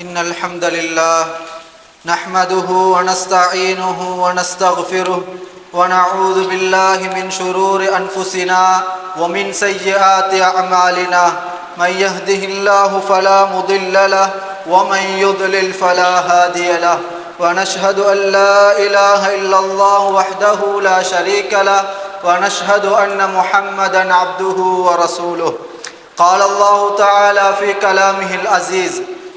إن الحمد لله نحمده ونستعينه ونستغفره ونعوذ بالله من شرور أنفسنا ومن سيئات أعمالنا. من يهده الله فلا مضل له ومن يضلل فلا هادي له. ونشهد أن لا إله إلا الله وحده لا شريك له. ونشهد أن محمدا عبده ورسوله. قال الله تعالى في كلامه العزيز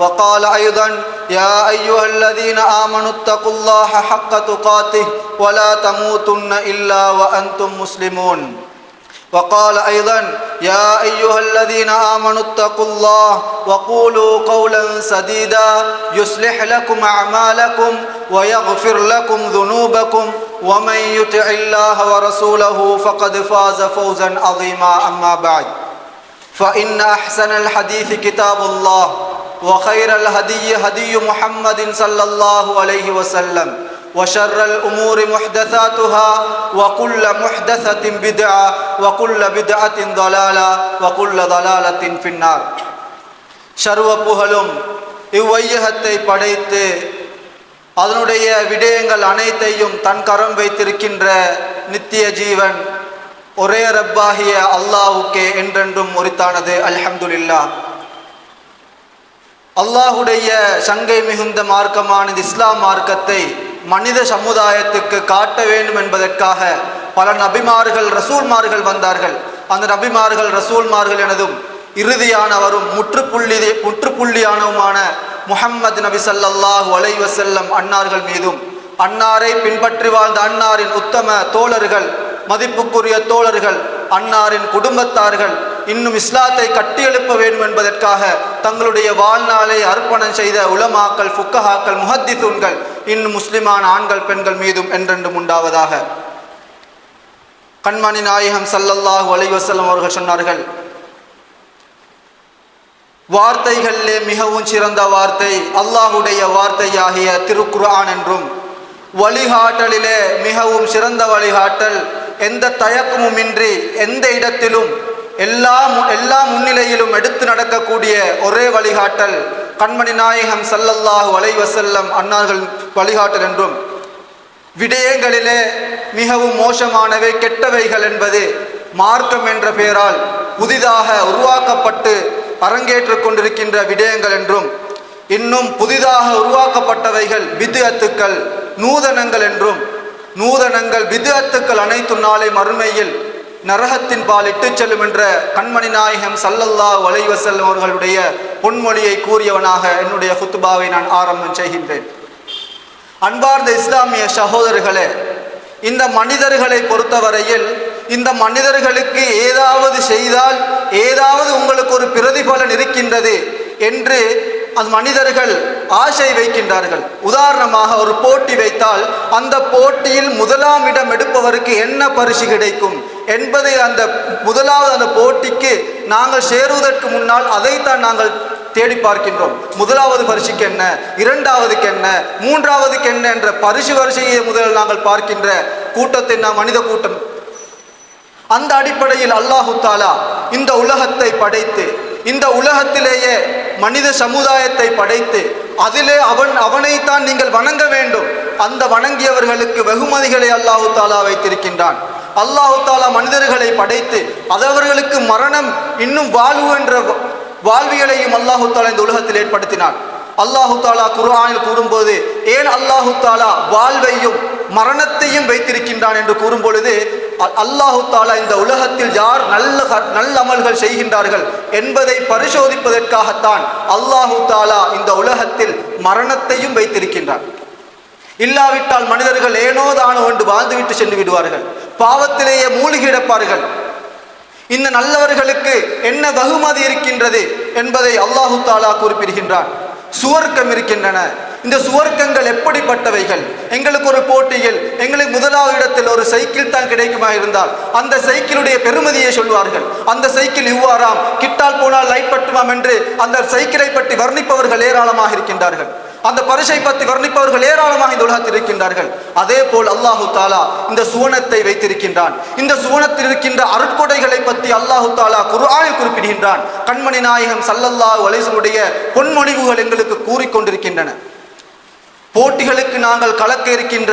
وقال أيضا يا أيها الذين آمنوا اتقوا الله حق تقاته ولا تموتن إلا وأنتم مسلمون. وقال أيضا يا أيها الذين آمنوا اتقوا الله وقولوا قولا سديدا يصلح لكم أعمالكم ويغفر لكم ذنوبكم ومن يطع الله ورسوله فقد فاز فوزا عظيما أما بعد. فإن أحسن الحديث كتاب الله. وخير الهدي هدي محمد صلى الله عليه وسلم وشر الأمور محدثاتها وكل محدثة بدعة وكل بدعة ضلالة وكل ضلالة في النار சர்வ புகழும் இவ்வையகத்தை படைத்து அதனுடைய விடயங்கள் அனைத்தையும் தன் கரம் வைத்திருக்கின்ற நித்திய ஜீவன் ஒரே ரப்பாகிய அல்லாஹுக்கே என்றென்றும் உரித்தானது அல்ஹம்துலில்லா அல்லாஹுடைய சங்கை மிகுந்த மார்க்கமான இஸ்லாம் மார்க்கத்தை மனித சமுதாயத்துக்கு காட்ட வேண்டும் என்பதற்காக பல நபிமார்கள் ரசூல்மார்கள் வந்தார்கள். அந்த நபிமார்கள் ரசூல்மார்கள் எனதும் இறுதியானவரும் முற்றுப்புள்ளி முற்றுப்புள்ளியானவுமான முஹம்மது நபி சல்லாஹூ அலைவசல்லம் அன்னார்கள் மீதும் அன்னாரை பின்பற்றி வாழ்ந்த அன்னாரின் உத்தம தோழர்கள் மதிப்புக்குரிய தோழர்கள் அன்னாரின் குடும்பத்தார்கள் இன்னும் இஸ்லாத்தை கட்டியெழுப்ப வேண்டும் என்பதற்காக தங்களுடைய வாழ்நாளை அர்ப்பணம் செய்த உலமாக்கள் ஃபுக்கஹாக்கள் முஹத்திசூன்கள் இன்னும் முஸ்லிமான ஆண்கள் பெண்கள் மீதும் என்றென்றும் உண்டாவதாக. கண்மணி நாயகம் சல்லல்லாஹு அலைவசல்லம் அவர்கள் சொன்னார்கள் வார்த்தைகளிலே மிகவும் சிறந்த வார்த்தை அல்லாஹுடைய வார்த்தையாகிய திருக்குர்ஆன் என்றும் வழிகாட்டலிலே மிகவும் சிறந்த வழிகாட்டல் எந்த தயக்கமும் இன்றி எந்த இடத்திலும் எல்லா எல்லா முன்னிலையிலும் எடுத்து நடக்கக்கூடிய ஒரே வழிகாட்டல் கண்மணி நாயகம் சல்லல்லாஹு வலைவசல்லம் அன்னார்கள் வழிகாட்டல் என்றும் விடயங்களிலே மிகவும் மோசமானவை கெட்டவைகள் என்பது மார்க்கம் என்ற பெயரால் புதிதாக உருவாக்கப்பட்டு அரங்கேற்றுக் கொண்டிருக்கின்ற விடயங்கள் என்றும் இன்னும் புதிதாக உருவாக்கப்பட்டவைகள் வித்யத்துக்கள் நூதனங்கள் என்றும் நூதனங்கள் விதத்துக்கள் அனைத்து நாளை மறுமையில் நரகத்தின் பால் இட்டுச் செல்லும் என்ற கண்மணி நாயகம் சல்லல்லா வலைவசல்லம் அவர்களுடைய பொன்மொழியை கூறியவனாக என்னுடைய குத்துபாவை நான் ஆரம்பம் செய்கின்றேன். அன்பார்ந்த இஸ்லாமிய சகோதரர்களே இந்த மனிதர்களை பொறுத்தவரையில் இந்த மனிதர்களுக்கு ஏதாவது செய்தால் ஏதாவது உங்களுக்கு ஒரு பிரதிபலன் இருக்கின்றது என்று அந்த மனிதர்கள் ஆசை வைக்கின்றார்கள். உதாரணமாக ஒரு போட்டி வைத்தால் அந்த போட்டியில் முதலாம் இடம் எடுப்பவருக்கு என்ன பரிசு கிடைக்கும்? என்பதை அந்த முதலாவது அந்த போட்டிக்கு நாங்கள் சேருவதற்கு முன்னால் அதைத்தான் நாங்கள் தேடி பார்க்கின்றோம். முதலாவது பரிசுக்கு என்ன? இரண்டாவதுக்கு என்ன? மூன்றாவதுக்கு என்ன என்ற பரிசு வரிசையை முதலில் நாங்கள் பார்க்கின்ற கூட்டத்தை நாம் மனித கூட்டம். அந்த அடிப்படையில் அல்லாஹு தாலா இந்த உலகத்தை படைத்து இந்த உலகத்திலேயே மனித சமுதாயத்தை படைத்து அதிலே அவன் அவனைத்தான் நீங்கள் வணங்க வேண்டும். அந்த வணங்கியவர்களுக்கு வெகுமதிகளை அல்லாஹு தாலா வைத்திருக்கின்றான். அல்லாஹு தாலா மனிதர்களை படைத்து அதவர்களுக்கு மரணம் இன்னும் வாழ்வு என்ற வாழ்வியலையும் அல்லாஹு தாலா இந்த உலகத்தில் ஏற்படுத்தினார் அல்லாஹு தாலா குர்ஆனில் கூறும்போது ஏன் அல்லாஹு தாலா வாழ்வையும் மரணத்தையும் வைத்திருக்கின்றான்? என்று கூறும் பொழுது அல்லாஹு தாலா இந்த உலகத்தில் யார் நல்ல நல்ல அமல்கள் செய்கின்றார்கள் என்பதை பரிசோதிப்பதற்காகத்தான் அல்லாஹு தாலா இந்த உலகத்தில் மரணத்தையும் வைத்திருக்கின்றார் இல்லாவிட்டால் மனிதர்கள் ஏனோ தானோ என்று வாழ்ந்துவிட்டு சென்று விடுவார்கள். பாவத்திலேயே மூழ்கிடப்பார்கள். இந்த நல்லவர்களுக்கு என்ன வகுமதி இருக்கின்றது என்பதை அல்லாஹு தாலா குறிப்பிடுகின்றான். சுவர்க்கம் இருக்கின்றன. இந்த சுவர்க்கங்கள் எப்படிப்பட்டவைகள்? எங்களுக்கு ஒரு போட்டியில் எங்களுக்கு முதலாவது இடத்தில் ஒரு சைக்கிள் தான் கிடைக்குமா இருந்தால் அந்த சைக்கிளுடைய பெருமதியை சொல்வார்கள். அந்த சைக்கிள் இவ்வாறாம் கிட்டால் போனால் லைட் பட்டுமாம் என்று அந்த சைக்கிளை பற்றி வர்ணிப்பவர்கள் ஏராளமாக இருக்கின்றார்கள். அந்த பரிசை பற்றி வர்ணிப்பவர்கள் ஏராளமாக இந்த உலகத்தில் இருக்கின்றார்கள். அதே போல் அல்லாஹு தாலா இந்த சுவனத்தை வைத்திருக்கின்றான். இந்த சுவனத்தில் இருக்கின்ற அருட்கொடைகளை பற்றி அல்லாஹு தாலா குர்ஆனில் குறிப்பிடுகின்றான். கண்மணி நாயகம் சல்லல்லா வலைசனுடைய பொன்மொழிவுகள் எங்களுக்கு கூறிக்கொண்டிருக்கின்றன போட்டிகளுக்கு நாங்கள் கலக்க இருக்கின்ற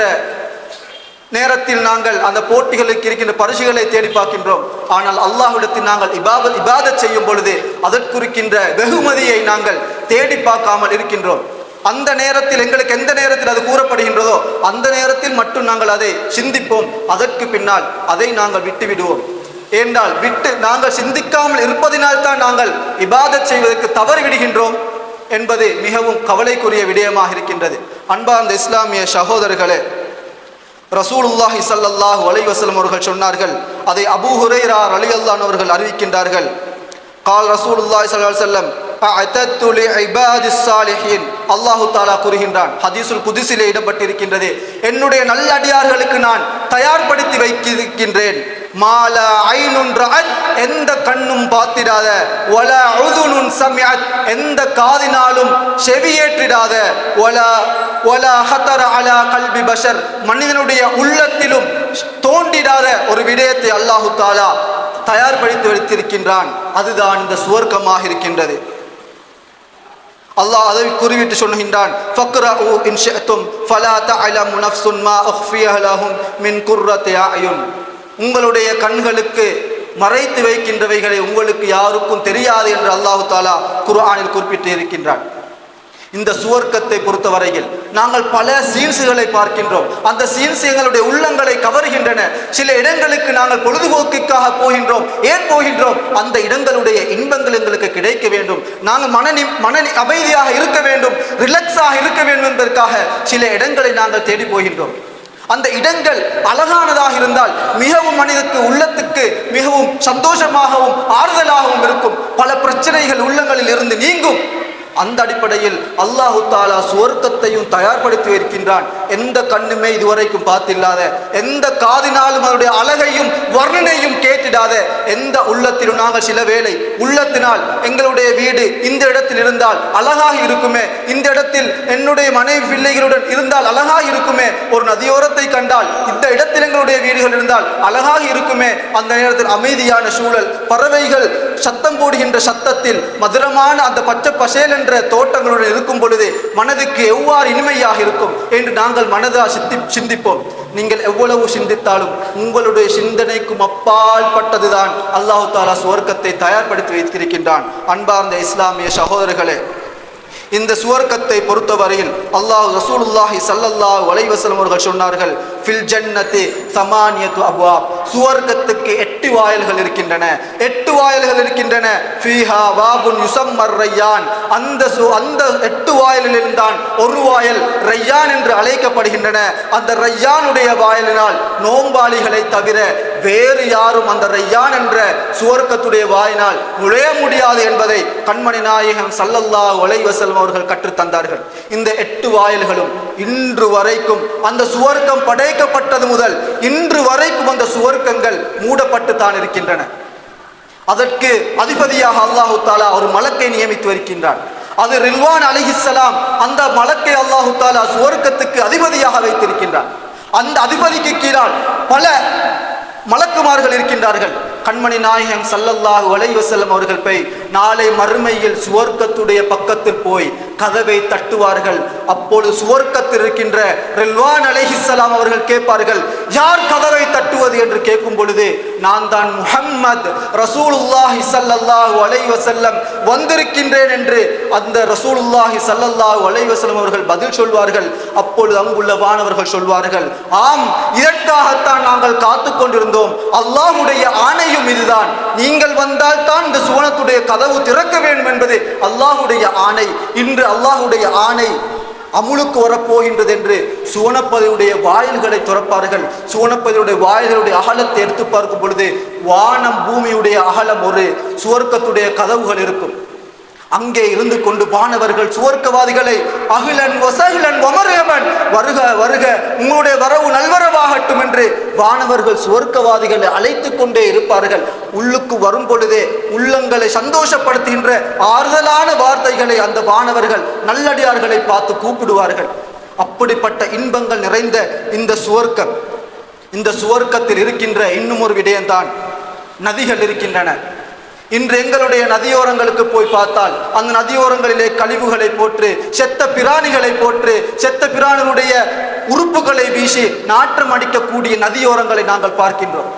நேரத்தில் நாங்கள் அந்த போட்டிகளுக்கு இருக்கின்ற பரிசுகளை தேடி பார்க்கின்றோம். ஆனால் அல்லாஹ்விடத்தில் நாங்கள் இபாத இபாதத் செய்யும் பொழுது அதற்குறிக்கின்ற வெகுமதியை நாங்கள் தேடி பார்க்காமல் இருக்கின்றோம். அந்த நேரத்தில் எங்களுக்கு எந்த நேரத்தில் அது கூறப்படுகின்றதோ அந்த நேரத்தில் மட்டும் நாங்கள் அதை சிந்திப்போம். அதற்கு பின்னால் அதை நாங்கள் விட்டு விடுவோம் விட்டு நாங்கள் சிந்திக்காமல் இருப்பதினால் தான் நாங்கள் இபாதத் செய்வதற்கு தவறு விடுகின்றோம் என்பது மிகவும் கவலைக்குரிய விடயமாக இருக்கின்றது. அன்பார்ந்த இஸ்லாமிய சகோதரர்களே ரசூலுல்லாஹி ஸல்லல்லாஹு அலைஹி அவர்கள் சொன்னார்கள் அதை அபூ அலி அல்லான் அவர்கள் அறிவிக்கின்றார்கள். கால் ரசூலுல்லாஹி சல்லா செல்லம் அல்லாஹு தாலா கூறுகின்றான் ஹதீசுல் புதுசிலே இடப்பட்டிருக்கின்றது என்னுடைய நல்லடியார்களுக்கு நான் தயார்படுத்தி வைத்திருக்கின்றேன். மால ஐனுன் எந்த கண்ணும் பார்த்திடாத. ஒல உதுனுன் சமிஅத் எந்த காதினாலும் செவியேற்றிடாத ஒல ஒல ஹதர அலா கல்வி பஷர் மனிதனுடைய உள்ளத்திலும் தோண்டிடாத ஒரு விடயத்தை அல்லாஹு தாலா தயார்படுத்தி வைத்திருக்கின்றான். அதுதான் இந்த சுவர்க்கமாக இருக்கின்றது. அல்லாஹ் அதை குறிவிட்டு சொல்லுகின்றான். ஃபக்ரா இன்ஷத்தும் ஃபலா தஅலமு நஃப்சுன் மா உஃபிய மின் குர்ரத்தி அயுன். உங்களுடைய கண்களுக்கு மறைத்து வைக்கின்றவைகளை உங்களுக்கு யாருக்கும் தெரியாது என்று அல்லாஹு தாலா குர்ஆனில் குறிப்பிட்டு இருக்கின்றான். இந்த சுவர்க்கத்தை பொறுத்தவரையில். நாங்கள் பல சீன்ஸுகளை பார்க்கின்றோம். அந்த சீன்ஸ் எங்களுடைய உள்ளங்களை கவர்கின்றன. சில இடங்களுக்கு நாங்கள் பொழுதுபோக்குக்காக போகின்றோம். ஏன் போகின்றோம்? அந்த இடங்களுடைய இன்பங்கள் எங்களுக்கு கிடைக்க வேண்டும். நாங்கள் மன மன அமைதியாக இருக்க வேண்டும். ரிலாக்ஸாக இருக்க வேண்டும் என்பதற்காக சில இடங்களை நாங்கள் தேடி போகின்றோம். அந்த இடங்கள் அழகானதாக இருந்தால் மிகவும் மனிதக்கு உள்ளத்துக்கு மிகவும் சந்தோஷமாகவும் ஆறுதலாகவும் இருக்கும். பல பிரச்சனைகள் உள்ளங்களில் இருந்து நீங்கும். அந்த அடிப்படையில் அல்லாஹு தாலா சுவர்க்கத்தையும் தயார்படுத்தி இருக்கின்றான் எந்த கண்ணுமே இதுவரைக்கும் பார்த்தில்லாத எந்த காதினாலும் அதனுடைய அழகையும் வர்ணனையும் கேட்டிடாத எந்த உள்ளத்திலும் நாங்கள் சில வேளை உள்ளத்தினால் எங்களுடைய வீடு இந்த இடத்தில் இருந்தால் அழகாக இருக்குமே இந்த இடத்தில் என்னுடைய மனைவி பிள்ளைகளுடன் இருந்தால் அழகாக இருக்குமே ஒரு நதியோரத்தை கண்டால் இந்த இடத்தில் எங்களுடைய வீடுகள் இருந்தால் அழகாக இருக்குமே அந்த நேரத்தில் அமைதியான சூழல் பறவைகள் சத்தம் போடுகின்ற சத்தத்தில் மதுரமான அந்த பச்சை பசேல் என்ற தோட்டங்களுடன் இருக்கும் பொழுது மனதுக்கு எவ்வாறு இனிமையாக இருக்கும் என்று நாங்கள் மனதா சிந்திப்போம். நீங்கள் எவ்வளவு சிந்தித்தாலும் உங்களுடைய சிந்தனைக்கும் அப்பால் பட்டதுதான் அல்லாஹு தாலா சுவர்க்கத்தை தயார்படுத்தி வைத்திருக்கின்றான். அன்பார்ந்த இஸ்லாமிய சகோதரர்களே இந்த சுவர்க்கத்தை பொறுத்தவரையில் அல்லாஹ் ரசூலுல்லாஹி சல்லல்லாஹ் வலைவசலம் அவர்கள் சொன்னார்கள் ஃபில் ஜன்னத்து சமானியத்து அபுவாப் சுவர்க்கத்துக்கு எட்டு வாயில்கள் இருக்கின்றன. எட்டு வாயில்கள் இருக்கின்றன. ஃபீஹா வாபுன் யுசம்மர் ரையான். அந்த சு அந்த எட்டு வாயிலில் இருந்தான் ஒரு வாயில் ரையான் என்று அழைக்கப்படுகின்றன. அந்த ரையானுடைய வாயிலினால் நோம்பாளிகளை தவிர வேறு யாரும் அந்த ரையான் என்ற சுவர்க்கத்துடைய வாயினால் நுழைய முடியாது என்பதை கண்மணி நாயகம் சல்லல்லா அலைஹி அவர்கள் கற்றுத் தந்தார்கள். இந்த எட்டு வாயில்களும் இன்று வரைக்கும் அந்த சுவர்க்கம் படை படைக்கப்பட்டது முதல் இன்று வரைக்கும் அந்த சுவர்க்கங்கள் மூடப்பட்டு தான் இருக்கின்றன. அதற்கு அதிபதியாக அல்லாஹு தாலா ஒரு மலக்கை நியமித்து வருகின்றான். அது ரில்வான் அலிஹிஸ்லாம் அந்த மலக்கை அல்லாஹு தாலா சுவர்க்கத்துக்கு அதிபதியாக வைத்திருக்கின்றான். அந்த அதிபதிக்கு கீழால் பல மலக்குமார்கள் இருக்கின்றார்கள். கண்மணி நாயகம் சல்லல்லாஹு அலைஹி அவர்கள் போய் நாளை மறுமையில் சுவர்க்கத்துடைய பக்கத்தில் போய் கதவை தட்டுவார்கள். அப்பொழுது சுவர்க்கத்தில் இருக்கின்ற ரில்வான் அலைஹிஸ்லாம் அவர்கள் கேட்பார்கள் யார் கதவை தட்டுவது? என்று கேட்கும் பொழுது நான் தான் முஹம்மத் ரசூலுல்லாஹி சல்லல்லாஹு அலைஹி வந்திருக்கின்றேன் என்று அந்த ரசூலுல்லாஹி சல்லல்லாஹு அலைஹி அவர்கள் பதில் சொல்வார்கள். அப்பொழுது அங்குள்ள வானவர்கள் சொல்வார்கள் ஆம் இதற்காகத்தான் நாங்கள் காத்து கொண்டிருந்தோம். அல்லாஹுடைய ஆணையும் இதுதான். நீங்கள் வந்தால் தான் இந்த சுவனத்துடைய கதவு திறக்க வேண்டும் என்பது அல்லாஹுடைய ஆணை. இன்று அல்லாஹுடைய ஆணை அமுலுக்கு வரப்போகின்றது என்று சுவனப்பதியுடைய வாயில்களை துறப்பார்கள். சுவனப்பதியுடைய வாயில்களுடைய அகலத்தை எடுத்து பார்க்கும் பொழுது வானம் பூமியுடைய அகலம் ஒரு சுவர்க்கத்துடைய கதவுகள் இருக்கும். அங்கே இருந்து கொண்டு வானவர்கள் சுவர்க்கவாதிகளை அகிலன் வசகிலன் ஒமரகமன் வருக வருக உங்களுடைய வரவு நல்வரவாகட்டும் என்று வானவர்கள் சுவர்க்கவாதிகளை அழைத்து கொண்டே இருப்பார்கள். உள்ளுக்கு வரும் பொழுதே உள்ளங்களை சந்தோஷப்படுத்துகின்ற ஆறுதலான வார்த்தைகளை அந்த வானவர்கள் நல்லடியார்களை பார்த்து கூப்பிடுவார்கள். அப்படிப்பட்ட இன்பங்கள் நிறைந்த இந்த சுவர்க்கம். இந்த சுவர்க்கத்தில் இருக்கின்ற இன்னும் ஒரு விடயம்தான் நதிகள் இருக்கின்றன. இன்று எங்களுடைய நதியோரங்களுக்கு போய் பார்த்தால் அந்த நதியோரங்களிலே கழிவுகளை போற்று செத்த பிராணிகளை போற்று செத்த பிராணிகளுடைய உறுப்புகளை வீசி நாற்றம் அடிக்கக்கூடிய நதியோரங்களை நாங்கள் பார்க்கின்றோம்.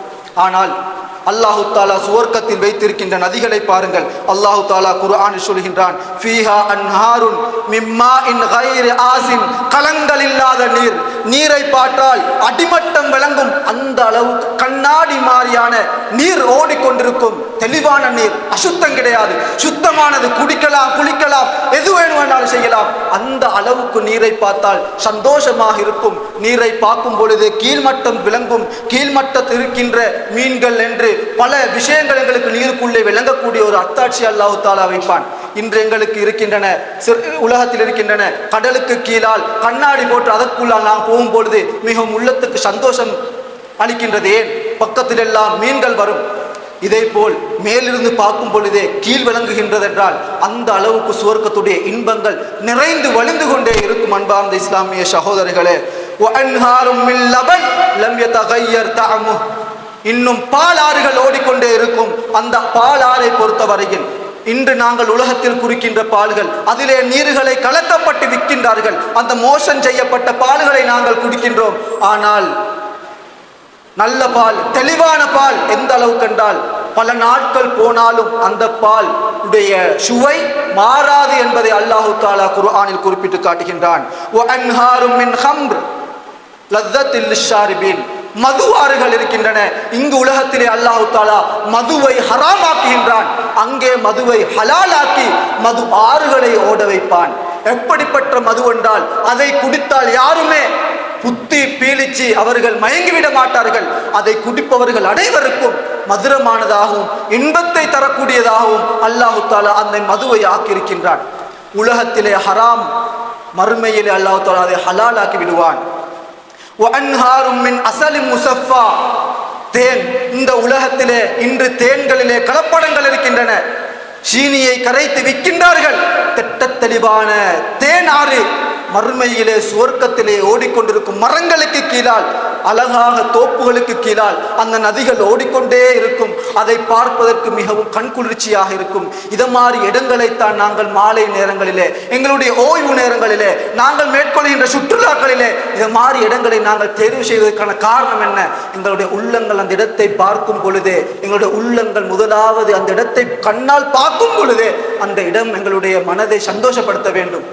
ஆனால் அல்லாஹு தாலா சுவர்க்கத்தில் வைத்திருக்கின்ற நதிகளை பாருங்கள். அல்லாஹு தாலா குர்ஆனில் சொல்கின்றான் ஃபீஹா அன்ஹாருன் மிம்மா இன் கைரி ஆசின். கலங்கள் இல்லாத நீர் நீரை பாற்றால் அடிமட்டம் விளங்கும் அந்த அளவுக்கு மாதிரியான நீர் ஓடிக்கொண்டிருக்கும். தெளிவான நீர் அசுத்தம் கிடையாது. சுத்தமானது குடிக்கலாம் குளிக்கலாம் எது வேணுமானாலும் செய்யலாம். அந்த அளவுக்கு நீரை பார்த்தால் சந்தோஷமாக இருக்கும். நீரை பார்க்கும் பொழுது கீழ்மட்டம் விளங்கும். கீழ்மட்டத்தில் இருக்கின்ற மீன்கள் என்று பல விஷயங்கள் எங்களுக்கு நீருக்குள்ளே விளங்கக்கூடிய ஒரு அத்தாட்சி அல்லாஹு தாலா வைப்பான். இன்று எங்களுக்கு இருக்கின்றன உலகத்தில் இருக்கின்றன கடலுக்கு கீழால் கண்ணாடி போட்டு அதற்குள்ளால் நாம் போகும் பொழுது மிகவும் உள்ளத்துக்கு சந்தோஷம் அளிக்கின்றது ஏன்? பக்கத்திலெல்லாம் மீன்கள் வரும். இதே போல் மேலிருந்து பார்க்கும் பொழுதே கீழ் விளங்குகின்றதென்றால் அந்த அளவுக்கு சுவர்க்கத்துடைய இன்பங்கள் நிறைந்து வழிந்து கொண்டே இருக்கும் அன்பார்ந்த இஸ்லாமிய சகோதரர்களே. இன்னும் பாலாறுகள் ஓடிக்கொண்டே இருக்கும் அந்த பாலாறை பொறுத்த வரையில் இன்று நாங்கள் உலகத்தில் குறிக்கின்ற பால்கள் அதிலே நீர்களை கலக்கப்பட்டு விற்கின்றார்கள். அந்த மோஷன் செய்யப்பட்ட பால்களை நாங்கள் குடிக்கின்றோம். ஆனால் நல்ல பால் தெளிவான பால் எந்த அளவுக்கு என்றால் பல நாட்கள் போனாலும் அந்த பால் உடைய சுவை மாறாது என்பதை அல்லாஹு தாலா குர்ஆனில் குறிப்பிட்டு காட்டுகின்றான். மதுவாறுகள் இருக்கின்றன. இங்கு உலகத்திலே அல்லாஹு தாலா மதுவை ஹராமாக்குகின்றான். அங்கே மதுவை ஹலாலாக்கி மது ஆறுகளை ஓட வைப்பான். எப்படிப்பட்ட மது என்றால் அதை குடித்தால் யாருமே புத்தி பீழிச்சு அவர்கள் மயங்கிவிட மாட்டார்கள். அதை குடிப்பவர்கள் அனைவருக்கும் மதுரமானதாகவும் இன்பத்தை தரக்கூடியதாகவும் அல்லாஹு தாலா அந்த மதுவை ஆக்கியிருக்கின்றான். உலகத்திலே ஹராம் மறுமையிலே அல்லாஹு தாலா அதை ஹலாலாக்கி விடுவான். முசஃபா. தேன் இந்த உலகத்திலே இன்று தேன்களிலே கலப்படங்கள் இருக்கின்றன. சீனியை கரைத்து விற்கின்றார்கள். திட்ட தெளிவான தேன் ஆறு மறுமையிலே சுவர்க்கத்திலே ஓடிக்கொண்டிருக்கும் மரங்களுக்கு கீழால் அழகாக தோப்புகளுக்கு கீழால் அந்த நதிகள் ஓடிக்கொண்டே இருக்கும். அதை பார்ப்பதற்கு மிகவும் கண்குளிர்ச்சியாக இருக்கும். இத மாதிரி இடங்களைத்தான் நாங்கள் மாலை நேரங்களிலே எங்களுடைய ஓய்வு நேரங்களிலே நாங்கள் மேற்கொள்கின்ற சுற்றுலாக்களிலே இதை மாதிரி இடங்களை நாங்கள் தேர்வு செய்வதற்கான காரணம் என்ன? எங்களுடைய உள்ளங்கள் அந்த இடத்தை பார்க்கும் பொழுதே எங்களுடைய உள்ளங்கள் முதலாவது அந்த இடத்தை கண்ணால் பார்க்கும் பொழுதே அந்த இடம் எங்களுடைய மனதை சந்தோஷப்படுத்த வேண்டும்.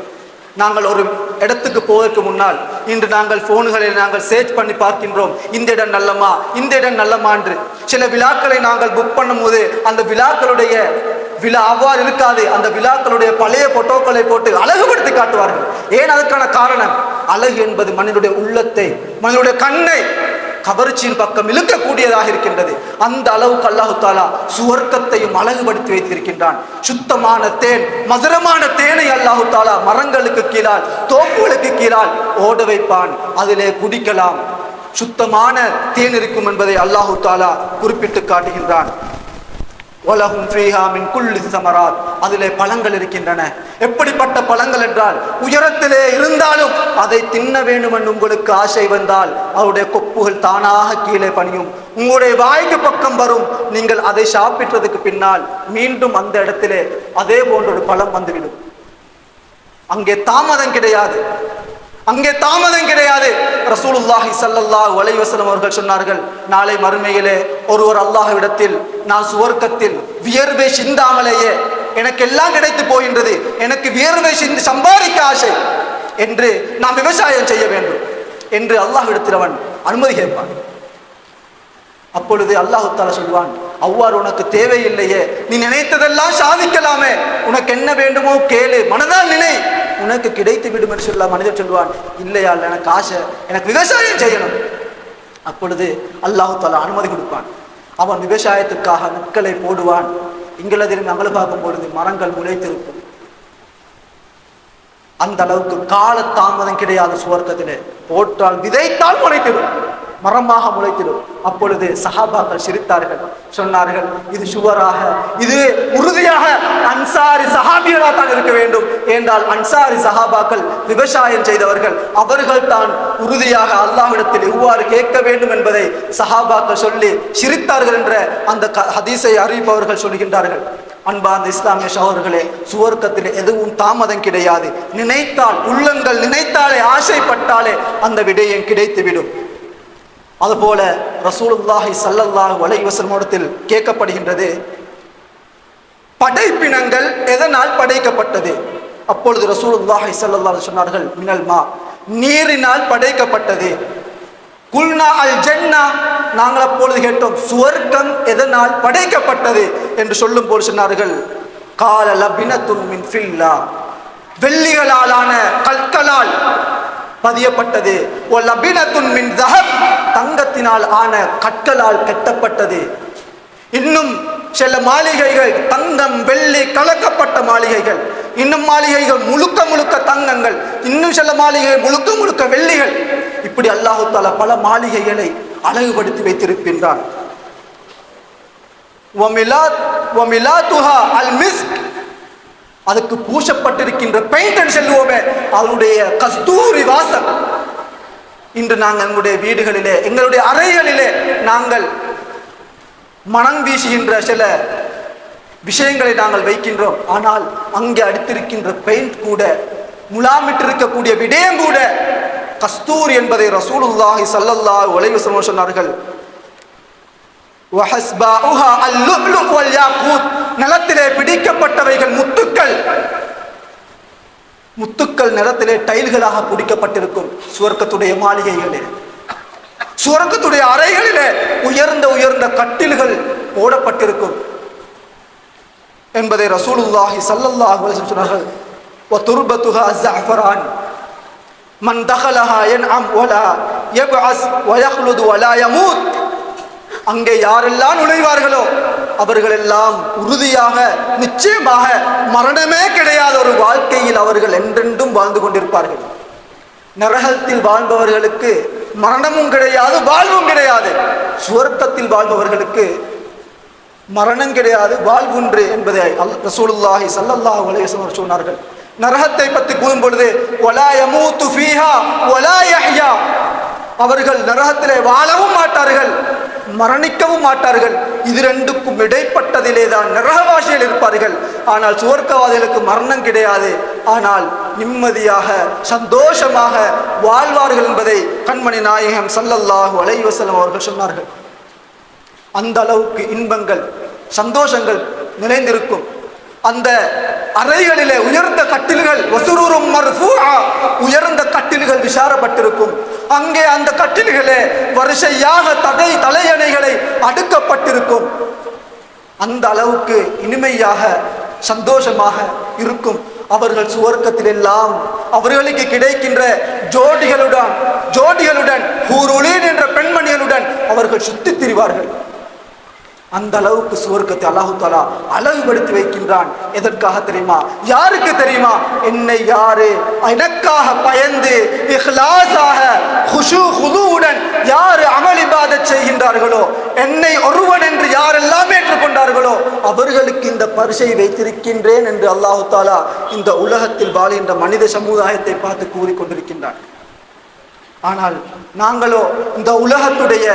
நாங்கள் ஒரு இடத்துக்கு போவதற்கு முன்னால் இன்று நாங்கள் ஃபோனுகளை நாங்கள் சேர்ச் பண்ணி பார்க்கின்றோம். இந்த இடம் நல்லமா? இந்த இடம் நல்லமா என்று. சில விழாக்களை நாங்கள் புக் பண்ணும்போது அந்த விழாக்களுடைய விழா அவ்வாறு இருக்காது. அந்த விழாக்களுடைய பழைய போட்டோக்களை போட்டு அழகுபடுத்தி காட்டுவார்கள். ஏன் அதற்கான காரணம்? அழகு என்பது மனிதனுடைய உள்ளத்தை மனிதனுடைய கண்ணை கவர்ச்சியின் பக்கம் இழுக்கக்கூடியதாக இருக்கின்றது. அந்த அளவுக்கு அல்லாஹு தாலா சுவர்க்கத்தையும் அழகுபடுத்தி வைத்திருக்கின்றான். சுத்தமான தேன் மதுரமான தேனை அல்லாஹு தாலா மரங்களுக்கு கீழால் தோப்புகளுக்கு கீழால் ஓட வைப்பான். அதிலே குடிக்கலாம். சுத்தமான தேன் இருக்கும் என்பதை அல்லாஹு தாலா குறிப்பிட்டு காட்டுகின்றான். ஒலகும் ஃபீஹா மின் குல்லி சமராத். அதிலே பழங்கள் இருக்கின்றன. எப்படிப்பட்ட பழங்கள் என்றால் உயரத்திலே இருந்தாலும் அதை தின்ன வேண்டும் என்று உங்களுக்கு ஆசை வந்தால் அவருடைய கொப்புகள் தானாக கீழே பணியும். உங்களுடைய வாய்க்கு பக்கம் வரும். நீங்கள் அதை சாப்பிட்டதுக்கு பின்னால் மீண்டும் அந்த இடத்திலே அதே போன்ற ஒரு பழம் வந்துவிடும். அங்கே தாமதம் கிடையாது. அங்கே தாமதம் கிடையாது. ரசூலுல்லாஹி ஸல்லல்லாஹு வலைவசலம் அவர்கள் சொன்னார்கள் நாளை மறுமையிலே ஒருவர் அல்லாஹ்விடத்தில் நான் சுவர்க்கத்தில் வியர்வை சிந்தாமலேயே எனக்கு எல்லாம் கிடைத்து போகின்றது எனக்கு வியர்வை சிந்து சம்பாதிக்க ஆசை என்று நாம் விவசாயம் செய்ய வேண்டும் என்று அல்லாஹ்விடத்தில் அவன் அனுமதி கேட்பான். அப்பொழுது அல்லாஹு தாலா சொல்வான் அவ்வாறு உனக்கு தேவையில்லையே நீ நினைத்ததெல்லாம் சாதிக்கலாமே உனக்கு என்ன வேண்டுமோ கேளு மனதால் நினை உனக்கு கிடைத்து விடும் என்று சொல்ல மனிதர் சொல்வான் இல்லையா எனக்கு ஆசை எனக்கு விவசாயம் செய்யணும். அப்பொழுது அல்லாஹு தாலா அனுமதி கொடுப்பான். அவன் விவசாயத்துக்காக நட்களை போடுவான். இங்கிலதிலும் அங்கல பார்க்கும் பொழுது மரங்கள் முளைத்திருக்கும். அந்த அளவுக்கு கால தாமதம் கிடையாது சுவர்க்கத்திலே போட்டால் விதைத்தால் முளைத்திடும். மரமாக முளைத்திடும். அப்பொழுது சஹாபாக்கள் சிரித்தார்கள். சொன்னார்கள் இது சுவராக இது உறுதியாக அன்சாரி சஹாபியராக தான் இருக்க வேண்டும். என்றால் அன்சாரி சஹாபாக்கள் விவசாயம் செய்தவர்கள். அவர்கள் தான் உறுதியாக அல்லாஹிடத்தில் எவ்வாறு கேட்க வேண்டும் என்பதை சஹாபாக்கள் சொல்லி சிரித்தார்கள் என்ற அந்த க- ஹதீஸை அறிவிப்பவர்கள் சொல்கின்றார்கள். அன்பார்ந்த இஸ்லாமிய சகோதரர்களே சுவர்க்கத்தில் எதுவும் தாமதம் கிடையாது. நினைத்தால் உள்ளங்கள் நினைத்தாலே ஆசைப்பட்டாலே அந்த விடயம் கிடைத்துவிடும். அதுபோல ரசூலுல்லாஹி ஸல்லல்லாஹு அலைஹி வஸல்லம் கேட்கப்படுகின்றது படைப்பினங்கள் எதனால் படைக்கப்பட்டது? அப்பொழுது ரசூலுல்லாஹி ஸல்லல்லாஹு சொன்னார்கள் மினல் மா நீரினால் படைக்கப்பட்டது. குல்னா அல் ஜன்னா நாங்கள் அப்பொழுது கேட்டோம் சுவர்க்கம் எதனால் படைக்கப்பட்டது? என்று சொல்லும் போது சொன்னார்கள் கால லபின துன்மின் ஃபில்லா. வெள்ளிகளாலான கற்களால் பதியப்பட்டது. ஓ லபினத்துன் மின் தஹப். தங்கத்தினால் ஆன கற்களால் கட்டப்பட்டது. இன்னும் சில மாளிகைகள் தங்கம் வெள்ளி கலக்கப்பட்ட மாளிகைகள். இன்னும் மாளிகைகள் முழுக்க முழுக்க தங்கங்கள். இன்னும் சில மாளிகைகள் முழுக்க முழுக்க வெள்ளிகள். இப்படி அல்லாஹு தாலா பல மாளிகைகளை அழகுபடுத்தி வைத்திருக்கின்றான். அதுக்கு பூசப்பட்டிருக்கின்ற பெயிண்ட் செல்லுவோமே அதனுடைய கஸ்தூரி வாசம் இன்று நாங்கள் எங்களுடைய வீடுகளிலே எங்களுடைய அறைகளிலே நாங்கள் மனம் வீசுகின்ற சில விஷயங்களை நாங்கள் வைக்கின்றோம். ஆனால் அங்கே அடித்திருக்கின்ற பெயிண்ட் கூட முலாமிட்டிருக்கக்கூடிய விடயம் கூட கஸ்தூர் என்பதை ரசூலுல்லாஹி சல்லல்லா அலைஹி சொன்னார்கள். நிலத்திலே பிடிக்கப்பட்டவைகள் முத்துக்கள். முத்துக்கள் நிலத்திலே டைல்களாக பிடிக்கப்பட்டிருக்கும் சுவர்க்கத்துடைய மாளிகைகளில். சுவர்க்கத்துடைய அறைகளிலே உயர்ந்த உயர்ந்த கட்டில்கள் போடப்பட்டிருக்கும். என்பதை ரசூலுல்லாஹி சல்லல்லாஹு சொன்னார்கள். மன் தகலஹா என் அம் ஒலா எப் அஸ் ஒயஹ்லுது ஒலா யமூத். அங்கே யாரெல்லாம் நுழைவார்களோ அவர்கள் எல்லாம் உறுதியாக நிச்சயமாக மரணமே கிடையாத ஒரு வாழ்க்கையில் அவர்கள் என்றென்றும் வாழ்ந்து கொண்டிருப்பார்கள். நரகத்தில் வாழ்பவர்களுக்கு மரணமும் கிடையாது வாழ்வும் கிடையாது. சுவர்க்கத்தில் வாழ்பவர்களுக்கு மரணம் கிடையாது வாழ்வுன்று என்பதை அல் ரசூலுல்லாஹி ஸல்லல்லாஹு அலைஹி சொன்னார்கள். நரகத்தை பற்றி கூறும் பொழுது வலா யமூத்து ஃபீஹா வலா யஹ்யா. அவர்கள் நரகத்திலே வாழவும் மாட்டார்கள் மரணிக்கவும் மாட்டார்கள். இது ரெண்டுக்கும் இடைப்பட்டதிலே தான் நரகவாசியில் இருப்பார்கள். ஆனால் சுவர்க்கவாதிகளுக்கு மரணம் கிடையாது. ஆனால் நிம்மதியாக சந்தோஷமாக வாழ்வார்கள் என்பதை கண்மணி நாயகம் சல்லல்லாஹு அலைவசலம் அவர்கள் சொன்னார்கள். அந்த அளவுக்கு இன்பங்கள் சந்தோஷங்கள் நிறைந்திருக்கும் அந்த அறைகளிலே உயர்ந்த கட்டில்கள் வசுரூரும் உயர்ந்த கட்டில்கள் விசாரப்பட்டிருக்கும். அங்கே அந்த கட்டில்களே வரிசையாக தகை தலையணைகளை அடுக்கப்பட்டிருக்கும். அந்த அளவுக்கு இனிமையாக சந்தோஷமாக இருக்கும். அவர்கள் சுவர்க்கத்தில் எல்லாம் அவர்களுக்கு கிடைக்கின்ற ஜோடிகளுடன் ஜோடிகளுடன் ஹூருலீன் என்ற பெண்மணிகளுடன் அவர்கள் சுத்தித் திரிவார்கள். அந்த அளவுக்கு சுவர்க்கத்தை அல்லாஹு தாலா அழகுபடுத்தி வைக்கின்றான். எதற்காக தெரியுமா? யாருக்கு தெரியுமா? என்னை யாரு எனக்காக பயந்து இஹ்லாஸாக ஹுஷு குதுவுடன் யாரு அமளிபாத செய்கின்றார்களோ என்னை ஒருவன் என்று யாரெல்லாம் ஏற்றுக்கொண்டார்களோ அவர்களுக்கு இந்த பரிசை வைத்திருக்கின்றேன் என்று அல்லாஹு தாலா இந்த உலகத்தில் வாழ்கின்ற மனித சமுதாயத்தை பார்த்து கூறிக்கொண்டிருக்கின்றான். ஆனால் நாங்களோ இந்த உலகத்துடைய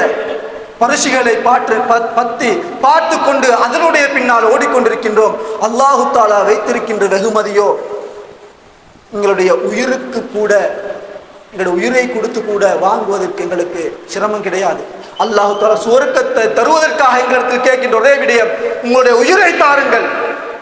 பரிசுகளை பாற்று பத்தி பார்த்து கொண்டு அதனுடைய பின்னால் ஓடிக்கொண்டிருக்கின்றோம். அல்லாஹு தாலா வைத்திருக்கின்ற வெகுமதியோ எங்களுடைய உயிருக்கு கூட எங்களுடைய உயிரை கொடுத்து கூட வாங்குவதற்கு எங்களுக்கு சிரமம் கிடையாது. அல்லாஹு தாலா சுவர்க்கத்தை தருவதற்காக எங்களிடத்தில் கேட்கின்ற ஒரே விடயம் உங்களுடைய உயிரை தாருங்கள்.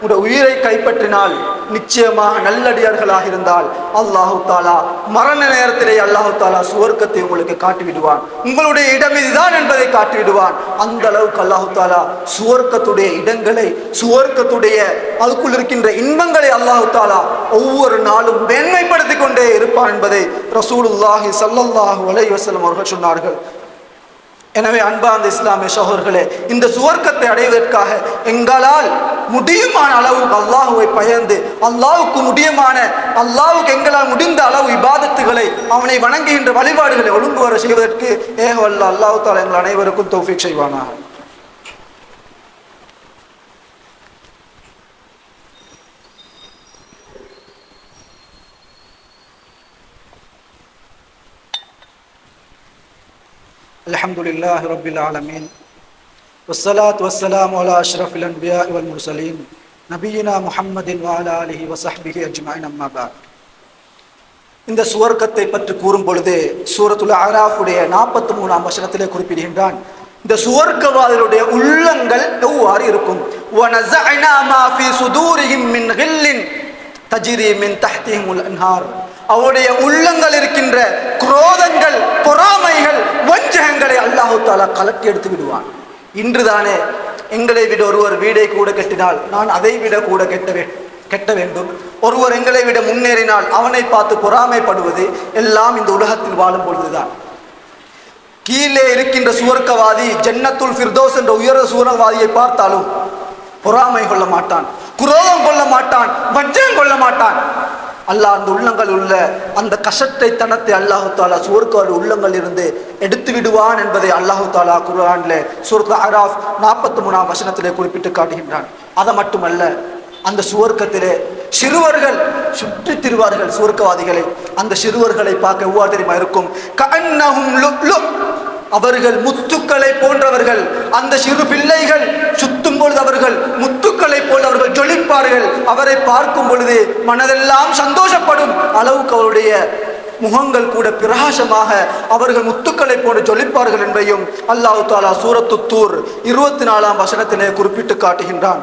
உட உயிரை கைப்பற்றினால் நிச்சயமாக நல்லடியார்களாக இருந்தால் அல்லாஹு தாலா மரண நேரத்திலே அல்லாஹு தாலா சுவர்க்கத்தை உங்களுக்கு காட்டிவிடுவான். உங்களுடைய இடம் இதுதான் என்பதை காட்டிவிடுவான். அந்த அளவுக்கு அல்லாஹு தாலா சுவர்க்கத்துடைய இடங்களை சுவர்க்கத்துடைய அதுக்குள் இருக்கின்ற இன்பங்களை அல்லாஹு தாலா ஒவ்வொரு நாளும் மேன்மைப்படுத்தி கொண்டே இருப்பான் என்பதை ரசூலுல்லாஹி சல்லல்லாஹு அலைவசலம் அவர்கள் சொன்னார்கள். எனவே அன்பார்ந்த இஸ்லாமிய சகோதரர்களே இந்த சுவர்க்கத்தை அடைவதற்காக எங்களால் முடியுமான அளவுக்கு அல்லாஹுவை பயந்து அல்லாவுக்கு முடியுமான அல்லாஹுக்கு எங்களால் முடிந்த அளவு இபாதத்துகளை அவனை வணங்குகின்ற வழிபாடுகளை ஒழுங்கு வர செய்வதற்கு ஏகவல்ல அல்லாஹு தாலா எங்கள் அனைவருக்கும் தோஃபிக் செய்வானாக. الحمد لله رب العالمين والصلاة والسلام على أشرف الأنبياء والمرسلين نبينا محمد وعلى آله وصحبه أجمعين أما بعد இந்த சுவர்க்கத்தை பற்றி கூறும் பொழுது சூரத்துல் அராஃபுடைய நாற்பத்தி மூணாம் வசனத்திலே குறிப்பிடுகின்றான் இந்த சுவர்க்கவாதிகளுடைய உள்ளங்கள் எவ்வாறு இருக்கும் وَنَزَعْنَا مَا فِي صُدُورِهِم مِّنْ غِلٍّ تَجْرِي مِنْ تَحْتِهِمُ الْأَنْهَارُ அவருடைய உள்ளங்கள் இருக்கின்ற குரோதங்கள் பொறாமைகள் விக்கிரகங்களை அல்லாஹு தாலா கலட்டி எடுத்து விடுவான். இன்றுதானே எங்களை விட ஒருவர் வீடை கூட கட்டினால் நான் அதை விட கூட கெட்ட வே கெட்ட வேண்டும். ஒருவர் எங்களை விட முன்னேறினால் அவனை பார்த்து பொறாமைப்படுவது எல்லாம் இந்த உலகத்தில் வாழும் பொழுதுதான். கீழே இருக்கின்ற சுவர்க்கவாதி ஜன்னத்துல் ஃபிர்தோஸ் என்ற உயர சுவர்க்கவாதியை பார்த்தாலும் பொறாமை கொள்ள மாட்டான் குரோதம் கொள்ள மாட்டான் வஞ்சகம் கொள்ள மாட்டான். அல்லாஹ் அந்த உள்ளங்கள் உள்ள அந்த கஷத்தை தனத்தை அல்லாஹு தாலா சுவர்க்கவாதி உள்ளங்கள் இருந்து எடுத்து விடுவான் என்பதை அல்லாஹு தாலா குர்ஆன்ல சூரத் அராஃப் நாற்பத்தி மூணாம் வசனத்திலே குறிப்பிட்டு காட்டுகின்றான். அதை மட்டுமல்ல அந்த சுவர்க்கத்திலே சிறுவர்கள் சுற்றி திருவார்கள் சுவர்க்கவாதிகளை அந்த சிறுவர்களை பார்க்க எவ்வாறு தெரியுமா இருக்கும்? அவர்கள் முத்துக்களை போன்றவர்கள். அந்த சிறு பிள்ளைகள் சுத்தும் பொழுது அவர்கள் முத்துக்களை போல் அவர்கள் ஜொலிப்பார்கள். அவரை பார்க்கும் பொழுது மனதெல்லாம் சந்தோஷப்படும் அளவுக்கு அவருடைய முகங்கள் கூட பிரகாசமாக அவர்கள் முத்துக்களை போன்று ஜொலிப்பார்கள் என்பதையும் அல்லாஹு தாலா சூரத்து தூர் இருபத்தி நாலாம் வசனத்திலே குறிப்பிட்டு காட்டுகின்றான்.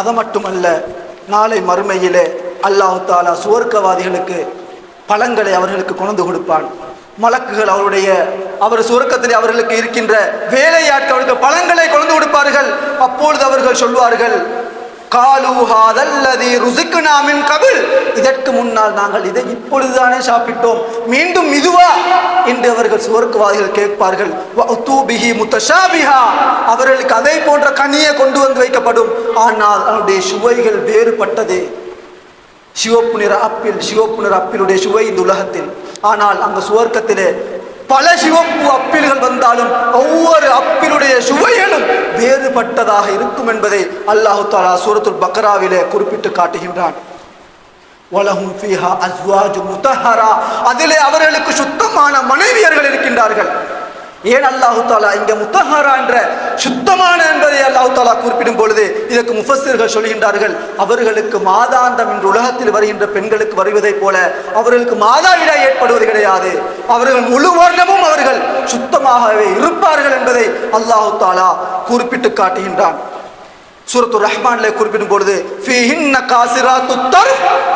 அது மட்டுமல்ல நாளை மறுமையிலே அல்லாஹு தாலா சுவர்க்கவாதிகளுக்கு பழங்களை அவர்களுக்கு கொண்டு கொடுப்பான். மலக்குகள் அவருடைய அவர் சுரக்கத்தில் அவர்களுக்கு இருக்கின்ற வேலையாட்களுக்கு பழங்களை கொண்டு கொடுப்பார்கள். அப்பொழுது அவர்கள் சொல்வார்கள் காலூஹாதல்லதி ருசிக்குனாமின் கபில். இதற்கு முன்னால் நாங்கள் இதை இப்பொழுதுதானே சாப்பிட்டோம். மீண்டும் இதுவா என்று அவர்கள் சுவர்க்குவாதிகள் கேட்பார்கள். வஅத்தூபிஹி முத்தஷாபிஹா. அவர்களுக்கு அதை போன்ற கனியை கொண்டு வந்து வைக்கப்படும். ஆனால் அவருடைய சுவைகள் வேறுபட்டது. சிவப்பு நிற அப்பில் சிவப்பு நிற அப்பிலுடைய சுவை இந்த உலகத்தில். ஆனால் அந்த சுவர்க்கத்திலே பல சிவப்பு அப்பில்கள் வந்தாலும் ஒவ்வொரு அப்பிலுடைய சுவைகளும் வேறுபட்டதாக இருக்கும் என்பதை அல்லாஹு தாலா சூரத்துல் பக்ராவிலே குறிப்பிட்டு காட்டுகின்றான். உலகும் ஃபீஹா அஸ்வாஜு முத்தஹரா. அதிலே அவர்களுக்கு சுத்தமான மனைவியர்கள் இருக்கின்றார்கள். ஏன் அல்லாஹு தாலா இங்க முத்தஹாரா என்ற சுத்தமான என்பதை அல்லாஹு தாலா குறிப்பிடும் பொழுது இதற்கு முஃபஸர்கள் சொல்கின்றார்கள் அவர்களுக்கு மாதாந்தம் இன்று உலகத்தில் வருகின்ற பெண்களுக்கு வருவதைப் போல அவர்களுக்கு மாதாவிடா ஏற்படுவது கிடையாது. அவர்கள் முழு வருடமும் அவர்கள் சுத்தமாகவே இருப்பார்கள் என்பதை அல்லாஹு தாலா குறிப்பிட்டு காட்டுகின்றான். சூரத்து ரஹ்மான்ல குறிப்பிடும் பொழுது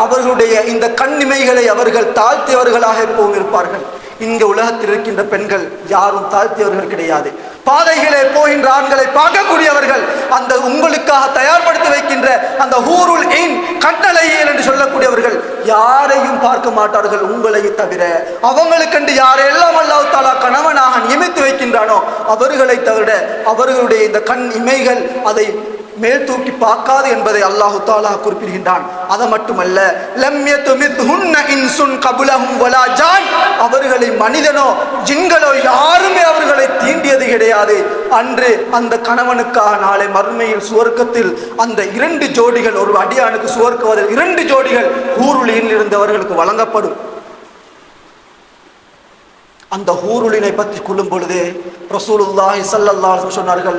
அவர்களுடைய இந்த கண்ணிமைகளை அவர்கள் தாழ்த்தியவர்களாக போவிருப்பார்கள் இருப்பார்கள். இங்க உலகத்தில் இருக்கின்ற பெண்கள் யாரும் தாழ்த்தியவர்கள் கிடையாது. பாதைகளே போகின்ற ஆண்களை பார்க்கக்கூடியவர்கள் அந்த உங்களுக்காக தயார்படுத்தி வைக்கின்ற அந்த ஊருள் இன் கட்டளையில் என்று சொல்லக்கூடியவர்கள் யாரையும் பார்க்க மாட்டார்கள் உங்களை தவிர. அவங்களுக்கென்று யாரெல்லாம் அல்லாஹ் தாலா கணவனாக நியமித்து வைக்கின்றானோ அவர்களை தவிர அவர்களுடைய இந்த கண் இமைகள் அதை மேல் தூக்கி பார்க்காது என்பதை அல்லாஹு தாலா குறிப்பிடுகின்றான். அது மட்டுமல்ல இன்சுன் அவர்களை மனிதனோ ஜின்களோ யாருமே அவர்களை தீண்டியது கிடையாது. அன்று அந்த கணவனுக்காக நாளை மறுமையில் சுவர்க்கத்தில் அந்த இரண்டு ஜோடிகள் ஒரு அடியானுக்கு சுவர்க்குவதில் இரண்டு ஜோடிகள் ஊருளியில் இருந்தவர்களுக்கு வழங்கப்படும். அந்த ஊருளினை பற்றி கொள்ளும் பொழுது ரசூலுல்லாஹி சல்லல்லாஹு சொன்னார்கள்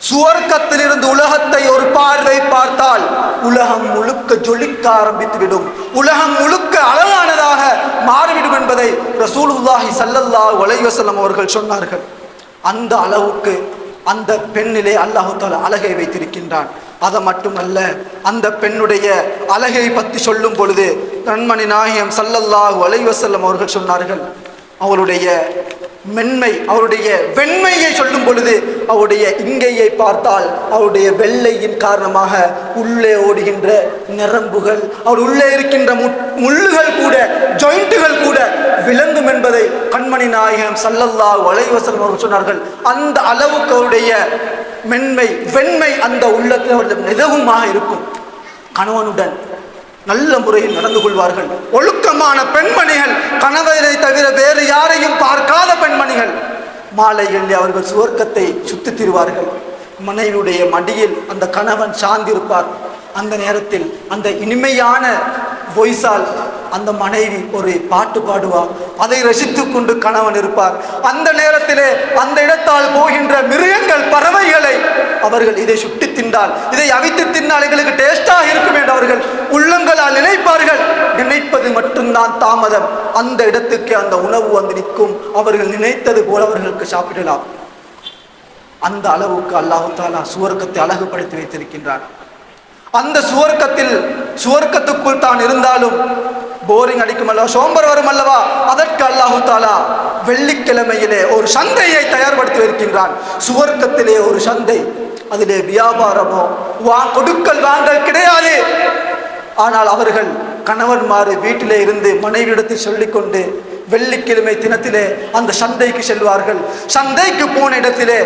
சுவர்க்கத்திலிருந்து உலகத்தை ஒரு பார்வை பார்த்தால் உலகம் முழுக்க ஜொலிக்க ஆரம்பித்துவிடும். உலகம் முழுக்க அழகானதாக மாறிவிடும் என்பதை ரசூலுல்லாஹி சல்லல்லா அலைஹி வஸல்லம் அவர்கள் சொன்னார்கள். அந்த அளவுக்கு அந்த பெண்ணிலே அல்லாஹுத்தால் அழகை வைத்திருக்கின்றான். அதை மட்டுமல்ல அந்த பெண்ணுடைய அழகை பற்றி சொல்லும் பொழுது கண்மணி நாயகம் சல்லல்லாஹ் அலைஹி அவர்கள் சொன்னார்கள் அவளுடைய மென்மை அவருடைய வெண்மையை சொல்லும் பொழுது அவருடைய இங்கையை பார்த்தால் அவருடைய வெள்ளையின் காரணமாக உள்ளே ஓடுகின்ற நரம்புகள் அவர் உள்ளே இருக்கின்ற மு- முள்ளுகள் கூட ஜாயிண்ட்டுகள் கூட விளங்கும் என்பதை கண்மணி நாயகம் சல்லல்லா வளைவசல் அவர்கள் சொன்னார்கள். அந்த அளவுக்கு அவருடைய மென்மை வெண்மை அந்த உள்ளத்தில் அவர்கள் மிதவுமாக இருக்கும். கணவனுடன் நல்ல முறையில் நடந்து கொள்வார்கள். ஒழுக்கமான பெண்மணிகள் கணவரை தவிர வேறு யாரையும் பார்க்காத பெண்மணிகள். மாலைகளில் அவர்கள் சுவர்க்கத்தை சுத்தி திருவார்கள். மனைவியுடைய மடியில் அந்த கணவன் சார்ந்திருப்பார் அந்த நேரத்தில் அந்த இனிமையான வாய்ஸால் அந்த மனைவி ஒரு பாட்டு பாடுவார் அதை ரசித்து கொண்டு கணவன் இருப்பார். அந்த நேரத்திலே அந்த இடத்தால் போகின்ற மிருகங்கள் பறவைகளை அவர்கள் இதை சுட்டி தின்றால் இதை அவித்து தின்னால் எங்களுக்கு டேஸ்டாக இருக்கும் என்று அவர்கள் உள்ளங்களால் நினைப்பார்கள். நினைப்பது மட்டும்தான் தாமதம். அந்த இடத்துக்கு அந்த உணவு வந்து நிற்கும். அவர்கள் நினைத்தது போல அவர்களுக்கு சாப்பிடலாம். அந்த அளவுக்கு அல்லாஹு தாலா சுவர்க்கத்தை அழகுபடுத்தி வைத்திருக்கின்றார் அந்த சுவர்க்கத்தில் சுவர்க்கத்துக்குள் தான் இருந்தாலும் போரிங் அடிக்கும் அல்லவா சோம்பர் வரும் அல்லவா அதற்கு அல்லாஹு தாலா வெள்ளிக்கிழமையிலே ஒரு சந்தையை தயார்படுத்தி வைக்கின்றான் சுவர்க்கத்திலே ஒரு சந்தை அதிலே வியாபாரமோ வா கொடுக்கல் வாங்கல் கிடையாது. ஆனால் அவர்கள் கணவன்மாறு வீட்டிலே இருந்து மனைவியிடத்தில் சொல்லிக்கொண்டு வெள்ளிக்கிழமை தினத்திலே அந்த சந்தைக்கு செல்வார்கள். சந்தைக்கு போன இடத்திலே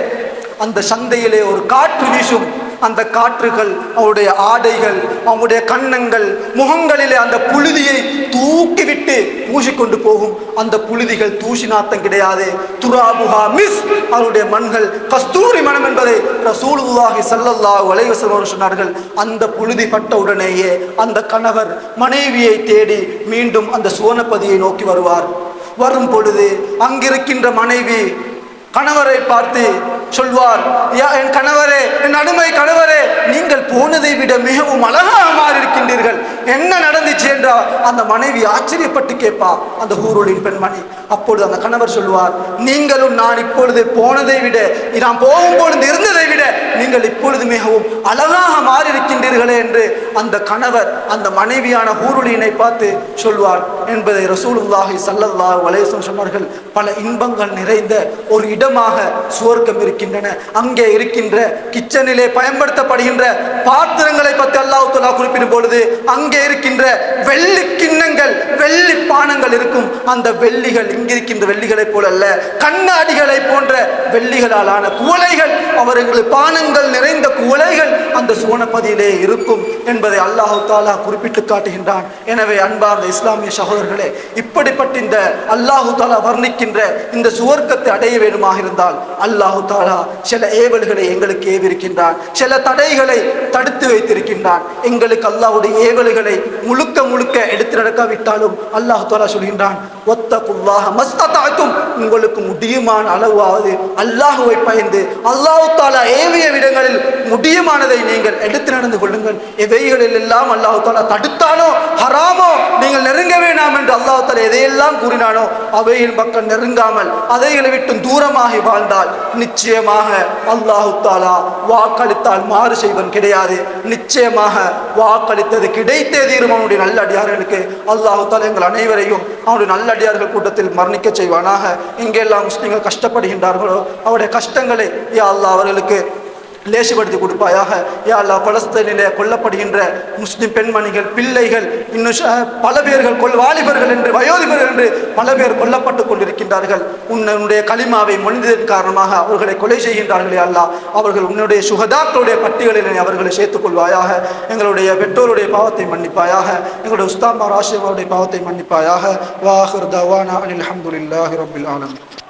அந்த சந்தையிலே ஒரு காற்று வீசும். அந்த காற்றுகள் அவருடைய ஆடைகள் அவங்களுடைய கன்னங்கள் முகங்களிலே அந்த புழுதியை தூக்கிவிட்டு பூசிக்கொண்டு போகும் அந்த புழுதிகள் தூசி நாத்தம் கிடையாது. துராபுகா மிஸ். அவருடைய மண்கள் கஸ்தூரி மனம் என்பதை ரசூலுல்லாஹி ஸல்லல்லாஹு அலைஹி சொன்னார்கள். அந்த புழுதி பட்ட உடனேயே அந்த கணவர் மனைவியை தேடி மீண்டும் அந்த சுவனப்பதியை நோக்கி வருவார். வரும் பொழுது அங்கிருக்கின்ற மனைவி கணவரை பார்த்து சொல்வார் என் கணவரே என் அருமை கணவரே நீங்கள் போனதை விட மிகவும் அழகாக மாறியிருக்கின்றீர்கள். என்ன நடந்துச்சு என்றால் அந்த மனைவி ஆச்சரியப்பட்டு கேட்பா அந்த ஊருளின் பெண்மணி. அப்பொழுது அந்த கணவர் சொல்வார் நீங்களும் நான் இப்பொழுது போனதை விட நான் போகும்பொழுது இருந்ததை விட நீங்கள் இப்பொழுது மிகவும் அழகாக மாறியிருக்கின்றீர்களே என்று அந்த கணவர் அந்த மனைவியான ஊருளியினை பார்த்து சொல்வார். என்பதை ரசூலுல்லாஹி சல்லல்லாஹ் வலேசன் சொன்னார்கள். பல இன்பங்கள் நிறைந்த ஒரு இடம் இடமாக சுவர்க்கம் இருக்கின்றன. அங்கே இருக்கின்ற கிச்சனிலே பயன்படுத்தப்படுகின்ற பாத்திரங்களை பற்றி அல்லாஹ் குறிப்பிடும் பொழுது அங்கே இருக்கின்ற வெள்ளி கிண்ணங்கள் வெள்ளி பானங்கள் இருக்கும். அந்த வெள்ளிகள் இங்கிருக்கின்ற வெள்ளிகளைப் போல அல்ல கண்ணாடிகளை போன்ற வெள்ளிகளால் ஆன குவளைகள். அவர்கள் பானங்கள் நிறைந்த குவளைகள் அந்த சுவனப்பதியிலே இருக்கும் என்பதை அல்லாஹு தாலா குறிப்பிட்டு காட்டுகின்றான். எனவே அன்பார்ந்த இஸ்லாமிய சகோதரர்களே இப்படிப்பட்ட இந்த அல்லாஹு தாலா வர்ணிக்கின்ற இந்த சுவர்க்கத்தை அடைய வேண்டுமா வேண்டுமாக இருந்தால் அல்லாஹு தாலா சில ஏவல்களை எங்களுக்கு ஏவிருக்கின்றான். சில தடைகளை தடுத்து வைத்திருக்கின்றான். எங்களுக்கு அல்லாஹுடைய ஏவல்களை முழுக்க முழுக்க எடுத்து நடக்காவிட்டாலும் அல்லாஹு தாலா சொல்கின்றான் ஒத்த ஒத்தகுல்லாஹ மஸ்தாக்கும் உங்களுக்கு முடியுமான அளவாவது அல்லாஹுவை பயந்து அல்லாஹு தாலா ஏவிய விடங்களில் முடியுமானதை நீங்கள் எடுத்து நடந்து கொள்ளுங்கள். எவைகளில் எல்லாம் அல்லாஹு தாலா தடுத்தானோ ஹராமோ நீங்கள் நெருங்க வேண்டாம் என்று அல்லாஹு தாலா எதையெல்லாம் கூறினானோ அவையின் பக்கம் நெருங்காமல் அதைகளை விட்டு தூரமாக வாழ்ந்தால் நிச்சயமாக அல்லாஹு தாலா வாக்களித்தால் மாறு செய்வன் கிடையாது. நிச்சயமாக வாக்களித்தது கிடைத்தே தீரும் அவனுடைய நல்ல அடியார்களுக்கு அல்லாஹு தாலா எங்கள் அனைவரையும் அவனுடைய நல்ல அடியார்கள் கூட்டத்தில் மரணிக்க செய்வானாக. எங்கெல்லாம் முஸ்லீம்கள் கஷ்டப்படுகின்றார்களோ அவருடைய கஷ்டங்களை யா அல்லாஹ் அவர்களுக்கு லேசுபடுத்தி கொடுப்பாயாக. யா அல்லாஹ் பலஸ்தீனிலே கொல்லப்படுகின்ற முஸ்லிம் பெண்மணிகள் பிள்ளைகள் இன்னும் பல பேர்கள் கொல் வாலிபர்கள் என்று வயோதிபர்கள் என்று பல பேர் கொல்லப்பட்டு கொண்டிருக்கின்றார்கள். உன்னுடைய களிமாவை மொழிந்ததன் காரணமாக அவர்களை கொலை செய்கின்றார்கள் யா அவர்கள் உன்னுடைய சுகதாக்களுடைய பட்டியலில் அவர்களை சேர்த்துக் கொள்வாயாக. எங்களுடைய பெற்றோருடைய பாவத்தை மன்னிப்பாயாக. எங்களுடைய உஸ்தாமா ராஷிவாவுடைய பாவத்தை மன்னிப்பாயாக. வாஹர் தவானா அனில் அஹமதுல்லாஹி ரபில் ஆலமீன்.